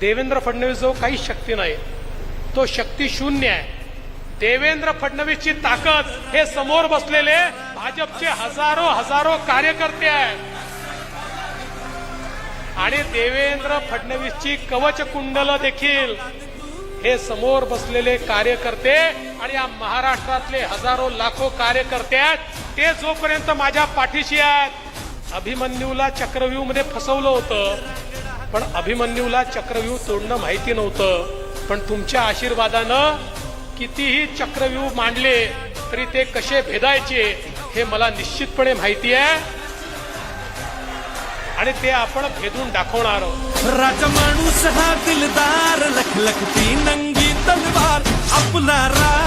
देवेंद्र फडणवीस जो काही शक्ती नाही. तो शक्ती शून्य आहे. देवेंद्र फडणवीसची ताकद हे समोर बसलेले भाजपचे हजारो हजारो कार्यकर्ते आहेत. आणि देवेंद्र फडणवीसची कवच कुंडल देखील हे समोर बसलेले कार्यकर्ते आणि या महाराष्ट्रातले हजारो लाखो कार्यकर्ते आहेत. ते जोपर्यंत माझ्या पाठीशी आहेत अभिमन्यूला चक्रव्यूहमध्ये फसवलं होतं पण अभिमन्यूला चक्रव्यूह तोडणं माहिती नव्हतं. पण तुमच्या आशीर्वादानं कितीही चक्रव्यूह मांडले तरी ते कसे भेदायचे हे मला निश्चितपणे माहिती आहे. आणि ते आपण भेदून दाखवणार आहोत. राजा माणूस हा दिलदार लखलखती नंगी तलवार. आपला राजा